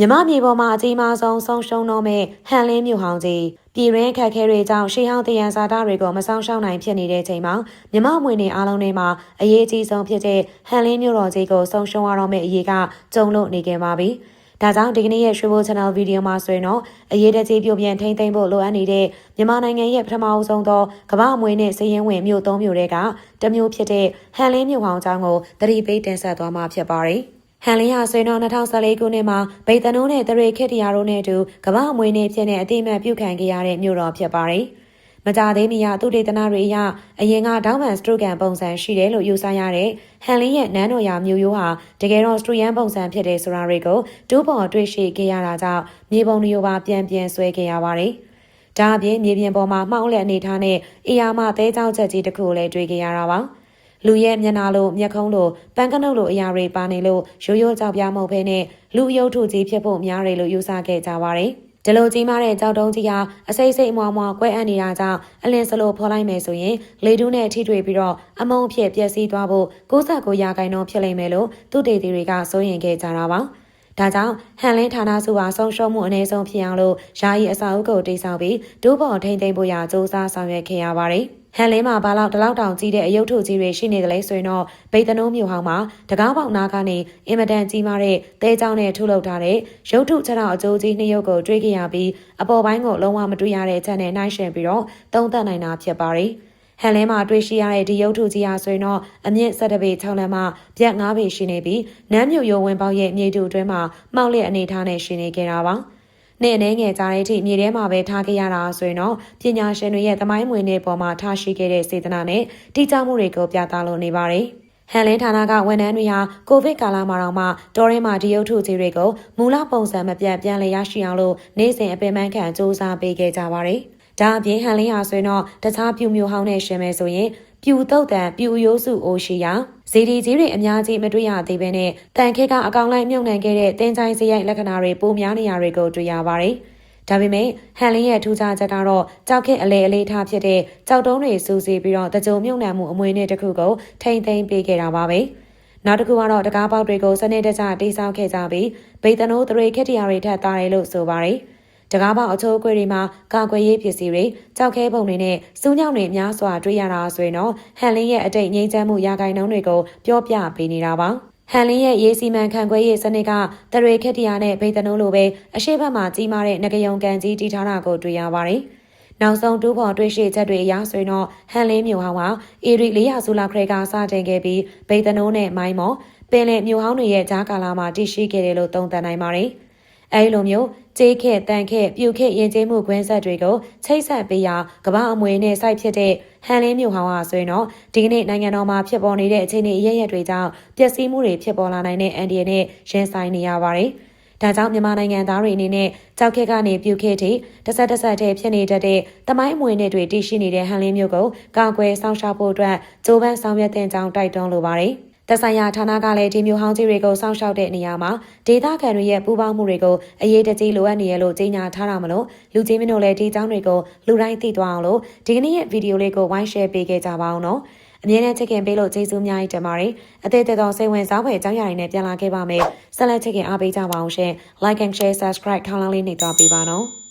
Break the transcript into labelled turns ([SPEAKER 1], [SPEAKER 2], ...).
[SPEAKER 1] မြမမြေပေါ်မှာအကြီးမားဆုံးဆုံးရှုံးတော့မဲ့ဟန်လင်းမြို့ဟောင်းကြီးပြည်ရင်းခက်ခဲတွေကြောင့်ရှေးဟောင်းတယံဇာတာတွေကိုမဆောင်ရှောက်နိုင်ဖြစ်နေတဲ့ချိန်မှာမြမမွေနေအားလုံးတွေမှာအရေးအကြီးဆုံးဖြစ်တဲ့ဟန်လင်းမြို့တော်ကြီးကိုဆုံးရှုံးရတော့မဲ့အရေးကကြုံလို့နေခဲ့ပါပြီ။ဒါကြောင့်ဒီကနေ့ရဲ့ရွှေဘို channel ဗီဒီယိုမှာဆိုရင်တော့အရေးတကြီးပြုပြင်ထိန်းသိမ်းဖို့လိုအပ်နေတဲ့မြန်မာနိုင်ငံရဲ့ပထမအဦးဆုံးသောကမ္ဘာအမွေနဲ့စည်ရင်ဝင်မြို့သုံးမြို့တွေကတမျိုးဖြစ်တဲ့ဟန်လင်းမြို့ဟောင်းကျောင်းကိုတတိပိတ်တင်ဆက်သွားမှာဖြစ်ပါတယ်။ ဟန်လင်းဟာဆွေတော်2014ခုနှစ်မှာဗိတ်တနိုးနဲ့တရေခက်တရာတို့နဲ့အတူကမ္ဘာအမွေနေ့ဖြစ်တဲ့အတိအမှတ်ပြုခံခဲ့ရတဲ့မြို့တော်ဖြစ်ပါတယ်။မကြသေးမီရသူဒေသနာတွေအရအရင်ကဒေါင်းမန်စထရိုကန်ပုံစံရှိတယ်လို့ယူဆရတဲ့ဟန်လင်းရဲ့နန်းတော်ရာမြို့ရိုးဟာတကယ်တော့စထရီယန်ပုံစံဖြစ်တဲ့ဆိုတာတွေကိုတူးပေါ်တွေ့ရှိခဲ့ရတာကြောင့်မြေပုံမျိုးပါပြန်ပြန်ဆွဲခဲ့ရပါတယ်။ဒါအပြင်မြေပြင်ပေါ်မှာမှောက်လက်အနေထားနဲ့အီယာမသဲကြောက်ချက်ကြီးတစ်ခုလည်းတွေ့ခဲ့ရတာပါ။ လူရဲ့မျက်နှာလိုမျက်ခုံးလိုပန်းကနုတ်လိုအရာတွေပါနေလို့ရိုးရိုးကြောက်ပြားမဟုတ်ဘဲနဲ့လူအယုတ်ထုကြီးဖြစ်ဖို့များတယ်လို့ယူဆခဲ့ကြပါတယ်။ဒီလိုကြီးမားတဲ့ကြောက်တုံးကြီးဟာအစိမ့်စိမ့်အမွားမွားကွဲအပ်နေတာကြောင့်အလင်းစလို့ဖော်လိုက်မယ်ဆိုရင်လေတူးနဲ့ထိတွေ့ပြီးတော့အမုံအဖြစ်ပျက်စီးသွားဖို့69ရာခိုင်နှုန်းဖြစ်လိမ့်မယ်လို့သူတေတီတွေကစိုးရင်ခဲ့ကြတာပါ။ဒါကြောင့်ဟန်လင်းဌာနစုဟာဆုံးရှုံးမှုအ ਨੇ ဆုံးဖြစ်အောင်လို့ယာယီအစာအုပ်ကိုတိစောက်ပြီးဒိုးပေါ်ထိန်သိမ်းဖို့ရာစူးစမ်းဆောင်ရွက်ခဲ့ရပါတယ်။ ဟန်လင်းမှာဘာလောက်တလောက်တောင်ကြီးတဲ့အယုတ်ထုကြီးတွေရှိနေတယ်လဲဆိုရင်တော့ဗိတ်တနိုးမြို့ဟောင်းမှာတကားပေါက်နာကနေအင်မတန်ကြီးမားတဲ့တဲချောင်းနဲ့ထုလုပ်ထားတဲ့ရုပ်ထုချက်တော်အကျိုးကြီးနှစ်ရုပ်ကိုတွေ့ခဲ့ရပြီးအပေါ်ပိုင်းကိုလုံးဝမတွေ့ရတဲ့ချက်နဲ့နှိုင်းယှဉ်ပြီးတော့သုံးသပ်နိုင်တာဖြစ်ပါတယ်။ဟန်လင်းမှာတွေ့ရှိရတဲ့ဒီရုပ်ထုကြီးဟာဆိုရင်တော့အမြင့်7ပေ6လမ်းမှပြက်9ပေရှိနေပြီးနမ်းမြို့ရုံဝင်ပေါက်ရဲ့မြေတူအတွင်းမှာမှောက်လျက်အနေထားနဲ့ရှိနေခဲ့တာပါ။ နဲ့အနေငယ်ကြားတဲ့အထိမြေထဲမှာပဲထားခဲ့ရတာဆိုရင်တော့ပညာရှင်တွေရဲ့သမိုင်းမွေနဲ့ပေါ်မှာထားရှိခဲ့တဲ့စေတနာနဲ့တိကျမှုတွေကိုပြသလို့နေပါတယ်။ဟန်လင်းဌာနကဝန်ထမ်းတွေဟာကိုဗစ်ကာလမှာတော့မှတော်ရင်းမှာဒီရုပ်ထုကြီးတွေကိုမူလပုံစံမပြတ်ပြန်လည်ရရှိအောင်လို့နေ့စဉ်အပင်ပန်းခံစ조사ပေးခဲ့ကြပါတယ်။ ဒါအပြင်ဟန်လင်းဟာဆိုရင်တော့တခြားပြူမျိုးဟောင်းနဲ့ရှင်မယ်ဆိုရင်ပြူတုတ်တန်ပြူရိုးစုအိုရှိယာဇီဒီကြီးတွေအများကြီးမတွေ့ရသေးဘဲနဲ့တန်ခဲကအကောင်လိုက်မြုပ်နှံခဲ့တဲ့တင်းချိုင်းစရိုက်လက္ခဏာတွေပိုများနေရတွေကိုတွေ့ရပါတယ်။ဒါပေမဲ့ဟန်လင်းရဲ့ထူးခြားချက်ကတော့ကြောက်ခက်အလေအလေးထားဖြစ်တဲ့ကြောက်တုံးတွေစူးစီးပြီးတော့တကြုံမြုပ်နှံမှုအမွေနဲ့တစ်ခုကိုထိမ့်သိမ်းပေးခဲ့တာပါပဲ။နောက်တစ်ခုကတော့တကားပေါက်တွေကိုစနစ်တကျတိစောက်ခဲ့ကြပြီးဗိတ်တနိုးသရေခက်တရာတွေထပ်သားတယ်လို့ဆိုပါတယ်။ တကားပေါအချိုးအကွေတွေမှာကာကွယ်ရေးပစ္စည်းတွေကြောက်ခဲပုံတွေနဲ့စူးညောင်တွေများစွာတွေ့ရတာဆိုရင်တော့ဟန်လင်းရဲ့အတိတ်ငြိမ်းချမ်းမှုရာဂိုင်နှုန်းတွေကိုပြောပြပေးနေတာပါဟန်လင်းရဲ့ရေးစီမံခန့်ခွဲရေးစနစ်ကတရေခက်တရာနဲ့ဗိတ်တနိုးလိုပဲအရှိတ်ဘက်မှာကြီးမားတဲ့ငကယုံကန်ကြီးတီထားတာကိုတွေ့ရပါတယ်။နောက်ဆုံးတူးဖော်တွေ့ရှိချက်တွေအရဆိုရင်တော့ဟန်လင်းမြို့ဟောင်းဟာအေရီ400စုလောက်ခရဲကစတင်ခဲ့ပြီးဗိတ်တနိုးနဲ့မိုင်းမော်ပင်လယ်မြို့ဟောင်းတွေရဲ့ဂျားကာလာမှာတည်ရှိခဲ့တယ်လို့သုံးသပ်နိုင်ပါတယ်။ အဲဒီလိုမျိုးကြေးခဲ့တန်ခဲ့ပြုတ်ခဲ့ရင်ကျေးမှုခွင်းဆက်တွေကိုချိတ်ဆက်ပေးရာကမ္ဘာအမွေနဲ့စိုက်ဖြစ်တဲ့ဟန်လင်းမြို့ဟောင်းဟာဆိုရင်တော့ဒီကနေ့နိုင်ငံတော်မှာဖြစ်ပေါ်နေတဲ့အခြေအနေအရရက်တွေကြောင့်ပျက်စီးမှုတွေဖြစ်ပေါ်လာနိုင်တဲ့အန်ဒီရနဲ့ရင်ဆိုင်နေရပါတယ်။ဒါကြောင့်မြန်မာနိုင်ငံသားတွေအနေနဲ့ကြောက်ခက်ကနေပြုတ်ခဲ့တဲ့တဆက်တဆက်တည်းဖြစ်နေတတ်တဲ့တမိုင်းအမွေနဲ့တွေတည်ရှိနေတဲ့ဟန်လင်းမြို့ကိုကာကွယ်ဆောင်ရှားဖို့အတွက်ကြိုးပမ်းဆောင်ရွက်တဲ့ကြောင်းတိုက်တွန်းလိုပါတယ်။ သက်ဆိုင်ရာဌာနကလည်းဒီမျိုးဟောင်းကြီးတွေကိုစောင့်ရှောက်တဲ့နေရာမှာဒေသခံတွေရဲ့ပူးပေါင်းမှုတွေကိုအရေးတကြီးလိုအပ်နေရလို့ကြေညာထားတာမလို့လူကြီးမင်းတို့လည်းဒီအကြောင်းတွေကိုလူတိုင်းသိသွားအောင်လို့ဒီကနေ့ရဲ့ဗီဒီယိုလေးကိုဝိုင်း share ပေးခဲ့ကြပါအောင်နော်အမြဲတမ်းချစ်ခင်ပေးလို့ကျေးဇူးများကြီးတင်ပါတယ်အသေးသေးသောစိတ်ဝင်စားဖွယ်အကြောင်းအရာတွေနဲ့ပြန်လာခဲ့ပါမယ်ဆက်လက်ချစ်ခင်အားပေးကြပါအောင်ရှင် like and share subscribe ထောင်းလောင်းလေးနှိပ်သွားပေးပါနော်